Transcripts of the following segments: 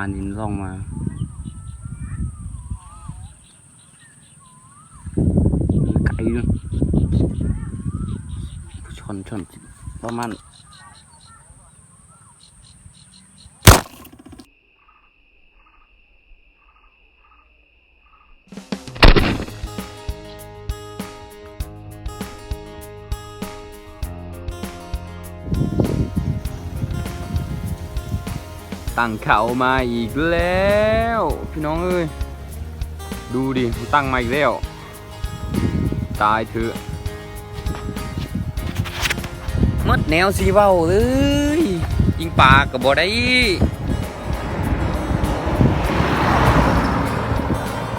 านินล่องมา ไก่อยู่ชนชนประมาณ ตั้งเขามาอีกแล้ว พี่น้องเอ้ยดูดิตั้งมาอีกแล้ว ตายเถอะมัดแนวสีเบาเลยยิงปลากับบ่ได้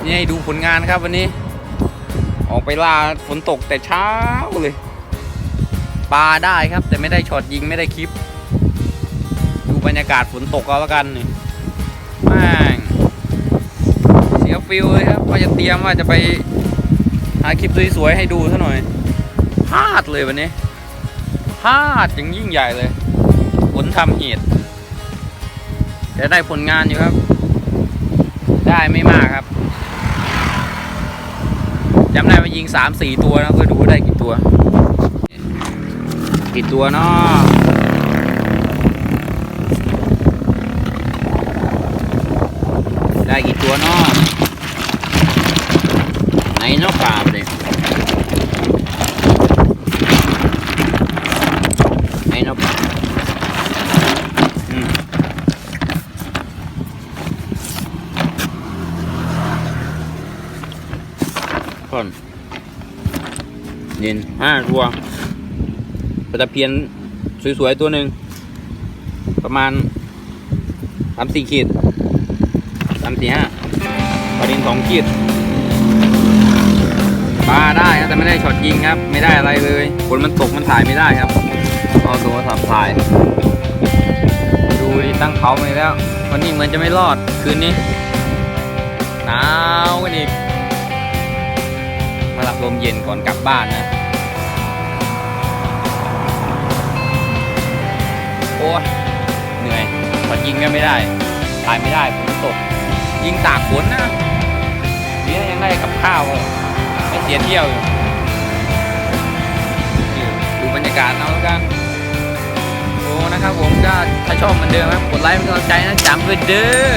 นี่ให้ดูผลงานครับวันนี้ ออกไปล่าฝนตกแต่เช้าเลย ปลาได้ครับแต่ไม่ได้ช็อตยิงไม่ได้คลิป บรรยากาศฝนตกเอาแล้วกันนี่แม่งเสียฟิลเลยครับว่าจะเตรียมว่าจะไปหาคลิปสวยๆให้ดูซะหน่อยพลาดเลยวันนี้พลาดอย่างยิ่งใหญ่เลยผลทำเหตุแต่ได้ผลงานอยู่ครับ ได้ไม่มากครับจำได้ว่ายิงสามสี่ตัวนะก็ดูได้กี่ตัว กี่ตัวเนาะ ได้กี่ตัวเนาะไหนนาะปลาเลยไหนนาะปลาอืมก่นเย็นห้าตัวปลาตะเพียนสวยๆตัวหนึ่งประมาณสามสี่ขีด สามสี่ห้าปลาดินสองขีดปลาได้ครับแต่ไม่ได้ช็อตยิงครับ ไม่ได้อะไรเลยฝนมันตกมันถ่ายไม่ได้ครับเอาโทรศัพท์ถ่าย ดูดิตั้งเขาไปแล้ว วันนี้เหมือนจะไม่รอดคืนนี้หนาวกันอีกมารับลมเย็นก่อนกลับบ้านนะ โอ้ยเหนื่อยช็อตยิงก็ไม่ได้ถ่ายไม่ได้ฝนตก ยิงตากฝนนะเนี่ยยังได้กับข้าวไม่เสียเที่ยวอยู่ดูบรรยากาศเอาแล้วกันโอ้นะครับผมก็ถ้าชอบเหมือนเดิมครับกดไลค์เป็นกำลังใจนะจำไว้เด้อ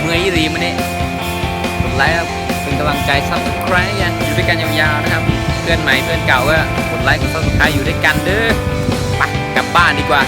เมื่อยอีรีมันนี่กดไลค์เป็นกำลังใจซับสไครต์ยังอยู่ด้วยกันยาวๆนะครับเพื่อนใหม่เพื่อนเก่าก็กดไลค์กดซับสไครต์อยู่ด้วยกันเด้อไปกลับบ้านดีกว่า